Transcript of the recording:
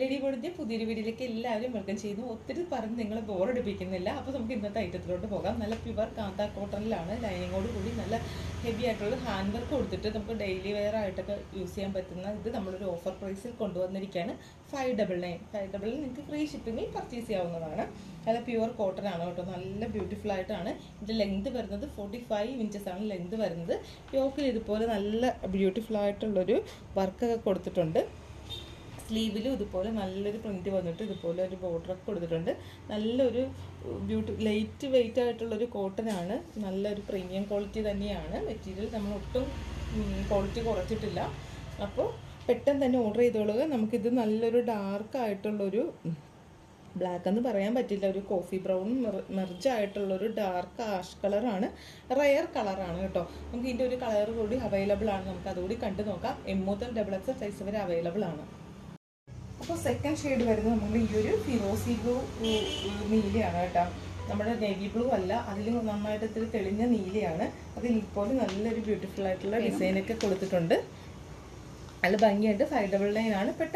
Lady ബോർഡിന്റെ പുതിയൊരു വീടിലേക്ക് എല്ലാവരും വെൽക്കം ചെയ്യുന്നു. ഒത്തിരി പറഞ്ഞ് നിങ്ങളെ ബോറടിപ്പിക്കുന്നില്ല അപ്പോൾ നമുക്ക് ഇന്നത്തെ ഐറ്റത്തിലോട്ട് പോകാം. നല്ല പ്യുവർ കാന്ത കോട്ടണിലാണ് ലൈനിങ്ങോട് കൂടി നല്ല ഹെവി ആയിട്ടുള്ള ഹാൻഡ് വർക്ക് കൊടുത്തിട്ട് നമുക്ക് ഡെയിലി വെയർ ആയിട്ടൊക്കെ യൂസ് ചെയ്യാൻ പറ്റുന്ന ഇത് നമ്മളൊരു ഓഫർ പ്രൈസിൽ കൊണ്ടുവന്നിരിക്കുകയാണ്. Five double nine five double നിങ്ങൾക്ക് ഫ്രീ ഷിപ്പിങ്ങിൽ പർച്ചേസ് ചെയ്യാവുന്നതാണ്. നല്ല പ്യുവർ കോട്ടൺ ആണ് കേട്ടോ. നല്ല ബ്യൂട്ടിഫുൾ ആയിട്ടാണ്. ഇതിന്റെ ലെങ്ത് വരുന്നത് ഫോർട്ടി ഫൈവ് ഇഞ്ചസ് ആണ് ലെങ്ത് വരുന്നത്. യോക്കിൽ ഇതുപോലെ നല്ല ബ്യൂട്ടിഫുൾ ആയിട്ടുള്ളൊരു വർക്കൊക്കെ കൊടുത്തിട്ടുണ്ട്. സ്ലീവിലും ഇതുപോലെ നല്ലൊരു പ്രിന്റ് വന്നിട്ട് ഇതുപോലെ ഒരു ബോർഡറൊക്കെ കൊടുത്തിട്ടുണ്ട്. നല്ലൊരു ബ്യൂട്ടി ലൈറ്റ് വെയിറ്റ് ആയിട്ടുള്ളൊരു കോട്ടൺ ആണ്. നല്ലൊരു പ്രീമിയം ക്വാളിറ്റി തന്നെയാണ്. മെറ്റീരിയൽ നമ്മൾ ഒട്ടും ക്വാളിറ്റി കുറച്ചിട്ടില്ല. അപ്പോൾ പെട്ടെന്ന് തന്നെ ഓർഡർ ചെയ്തോളുക. നമുക്കിത് നല്ലൊരു ഡാർക്ക് ആയിട്ടുള്ളൊരു ബ്ലാക്ക് എന്ന് പറയാൻ പറ്റില്ല. ഒരു കോഫി ബ്രൗൺ മെർജ് ആയിട്ടുള്ളൊരു ഡാർക്ക് ആഷ് കളറാണ് റയർ കളറാണ് കേട്ടോ. നമുക്ക് ഇതിന്റെ ഒരു കളർ കൂടി അവൈലബിൾ ആണ്. നമുക്ക് അതുകൂടി കണ്ടു നോക്കാം. എം മുതൽ ഡബിൾ എക്സ് സൈസ് വരെ അവൈലബിൾ ആണ്. അപ്പോൾ സെക്കൻഡ് ഷെയ്ഡ് വരുന്നത് നമ്മൾ ഈ ഒരു ഫിറോസി ബ്ലൂ നീലയാണ് കേട്ടോ. നമ്മുടെ നേവി ബ്ലൂ അല്ല അതിൽ നന്നായിട്ട് ഇത്തിരി തെളിഞ്ഞ നീലയാണ്. അതിൽ ഇപ്പോൾ നല്ലൊരു ബ്യൂട്ടിഫുൾ ആയിട്ടുള്ള ഡിസൈനൊക്കെ കൊടുത്തിട്ടുണ്ട്. നല്ല ഭംഗിയായിട്ട് ഫൈവ് ഡബിൾ നയൻ ആണ്. പെട്ടെന്ന്